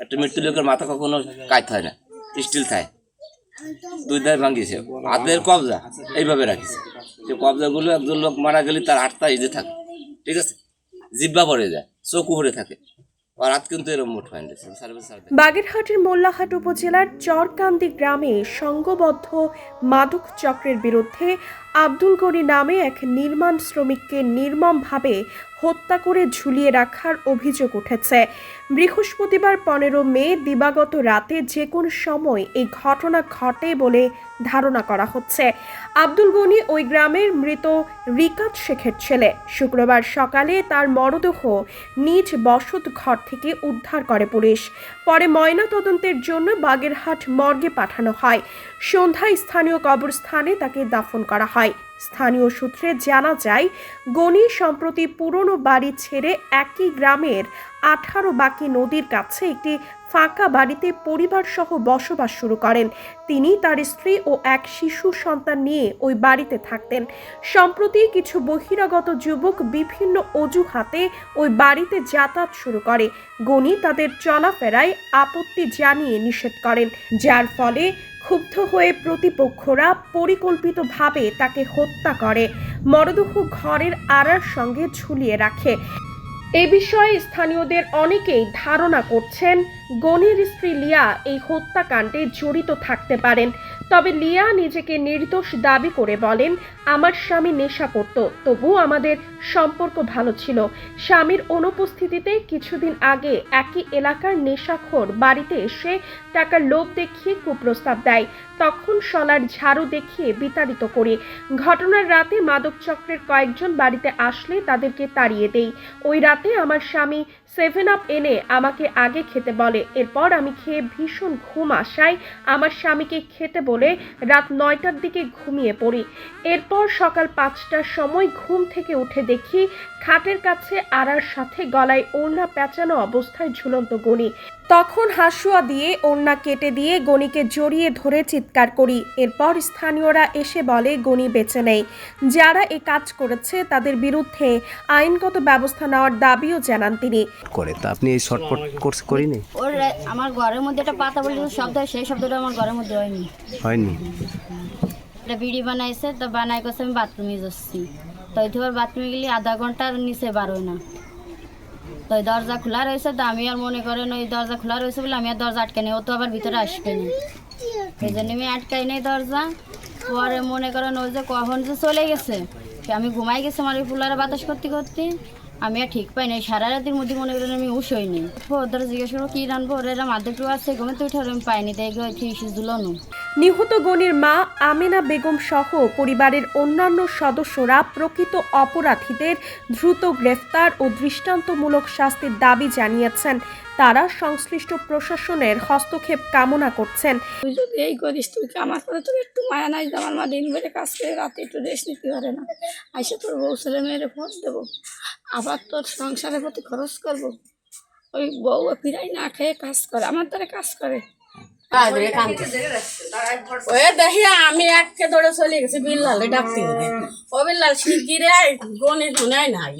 একটা মৃত্যু লোকের মাথা কখনো কাজ হয় না স্টিল থাকে দুই ধারে ভাঙিয়েছে। হাতের কবজা, এইভাবে রাখিছে। সে কবজাগুলো একজন লোক মারা গেলে তার হাতটা ইজে থাকে, ঠিক আছে? জিব্বা পড়ে যায়, চোখ উপরে থাকে। বাগেরহাটের মোল্লাহাট উপজেলার চরকান্দি গ্রামে সংঘবদ্ধ মাদক চক্রের বিরুদ্ধে আব্দুল গনি নামে এক নির্মাণ শ্রমিককে নির্মমভাবে হত্যা করে ঝুলিয়ে রাখার অভিযোগ উঠেছে। বৃহস্পতিবার পনেরো মে, দিবাগত রাতে যে কোনো সময় এই ঘটনা ঘটে বলে ধারণা করা হচ্ছে। আব্দুল গনি ওই গ্রামের মৃত রিকাত শেখের ছেলে। শুক্রবার সকালে তার মরদেহ নিজ বসত ঘর থেকে উদ্ধার করে পুলিশ। পরে ময়না তদন্তের জন্য বাগেরহাট মর্গে পাঠানো হয়। সন্ধ্যায় স্থানীয় কবরস্থানে তাকে দাফন করা হয়। স্থানীয় সূত্রে জানা যায় গনি সম্প্রতি পুরনো বাড়ি ছেড়ে একই গ্রামের আঠারো বাকি নদীর কাছে একটি ফাঁকা বাড়িতে পরিবার সহ বসবাস শুরু করেন। তিনি তার স্ত্রী ও এক শিশু সন্তান নিয়ে ওই বাড়িতে থাকতেন। সম্প্রতি কিছু বহিরাগত যুবক বিভিন্ন অজুহাতে ওই বাড়িতে যাতায়াত শুরু করে। গণি তাদের চলাফেরায় আপত্তি জানিয়ে নিষেধ করেন, যার ফলে ক্ষুব্ধ হয়ে প্রতিপক্ষরা পরিকল্পিতভাবে তাকে হত্যা করে। মরদেহ ঘরের আড়ার সঙ্গে ঝুলিয়ে রাখে। এ বিষয়ে স্থানীয়দের অনেকেই ধারণা করছেন গনির স্ত্রী লিয়া এই হত্যাকাণ্ডে জড়িত থাকতে পারেন। তবে লিয়া নিজেকে নির্দোষ দাবি করে বলেন, আমার স্বামী নেশা করত তবু আমাদের সম্পর্ক ভালো ছিল। স্বামীর অনুপস্থিতিতে কিছুদিন আগে একই এলাকার নেশাখোর বাড়িতে এসে টাকার লোভ দেখিয়ে কুপ্রস্তাব দেয়। তখন সলার ঝাড়ু দেখিয়ে বিতাড়িত করি। ঘটনার রাতে মাদক চক্রের কয়েকজন বাড়িতে আসলে তাদেরকে তাড়িয়ে দেই ওই রাতে আমার স্বামী সেভেন আপ এনে আমাকে আগে খেতে বলে। এরপর আমি খেয়ে ভীষণ ঘুম আসায় আমার স্বামীকে খেতে বলে রাত নয়টার দিকে ঘুমিয়ে পড়ি। এরপর সকাল পাঁচটার সময় ঘুম থেকে উঠে দেখি খাটের কাছে আড়ার সাথে গলায় ওড়না পেঁচানো অবস্থায় ঝুলন্ত গণি তখন হাসুয়া দিয়ে ওড়না কেটে দিয়ে গণিকে জড়িয়ে ধরে চিৎকার করি। এরপর স্থানীয়রা এসে বলে গণি বেঁচে নেই। যারা এ কাজ করেছে তাদের বিরুদ্ধে আইনগত ব্যবস্থা নেওয়ার দাবিও জানান তিনি। করে তা আপনি এই শর্টপট কোর্স করিনি আমার ঘরের মধ্যে একটা পাতা বলে শব্দ হয় সেই শব্দটা আমার ঘরের মধ্যে হয়নি। হয়নি? একটা বিড়ি বানাইছে তো বানাই করছে আমি বাথরুমে যাচ্ছি। তো ওই বাথরুমে গেলে আধা ঘণ্টার নিচে বারোয় না। তো ওই দরজা খোলা রয়েছে তো আমি আর মনে করেন ওই দরজা খোলা রয়েছে বলে আমি আর দরজা আটকে নেই ও তো আবার ভিতরে আসবে না। এই জন্য আমি আটকাই নেই দরজা। পরে মনে করেন ওই যে কখন যে চলে গেছে আমি ঘুমাই গেছি আমার ওই ফুলারে বাতাস করতে করতে। আমি আর ঠিক পাই নাই। সারা রাতের মধ্যে মনে করেন আমি উস হইনি ওদের জিজ্ঞেস করব কী রানবো? ওরা এরম আর্ধেক আছে ঘুমে তো উঠে আমি পাইনি তাই ঠিক ঝুলনো নিহত গনির মা আমেনা বেগম সহ পরিবারের অন্যান্য সদস্যরা প্রকৃত অপরাধীদের দ্রুত গ্রেফতার ও দৃষ্টান্তমূলক শাস্তির দাবি জানিয়েছেন। তারা সংশ্লিষ্ট প্রশাসনের হস্তক্ষেপ কামনা করছেন। তুই যদি এই করিস তুই আমার করে তোর একটু মায়া নাই আমার মা দিন বেড়ে কাজ করে রাতে একটু রেস্ট নিতে পারে না? আইসে তোর বউ ছেলে মেয়েরে ফোন দেবো। আবার তোর সংসারের প্রতি খরচ করব। ওই বউ ফিরাই না খেয়ে কাজ করে, আমার দ্বারা কাজ করে। দেখি আমি এককে দৌড়ে চলে গেছি বিল্লালে ডাকতে ও বিল্লাল শিগগিরে গনে ধুনাই নাই।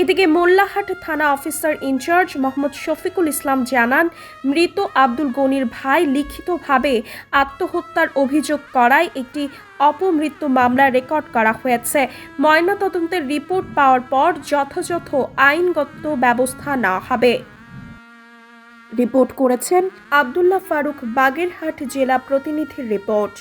এদিকে মোল্লাহাট থানা officer in charge Mohammad Shafiqul Islam জানান মৃত আব্দুল গনির ভাই লিখিতভাবে আত্মহত্যার অভিযোগ করায় একটি অপমৃত্যু মামলা রেকর্ড করা হয়েছে। ময়নাতদন্তের রিপোর্ট পাওয়ার পর যথাযথ আইনগত ব্যবস্থা নেওয়া হবে। রিপোর্ট করেছেন আবদুল্লাহ ফারুক বাগেরহাট জেলা প্রতিনিধির রিপোর্ট।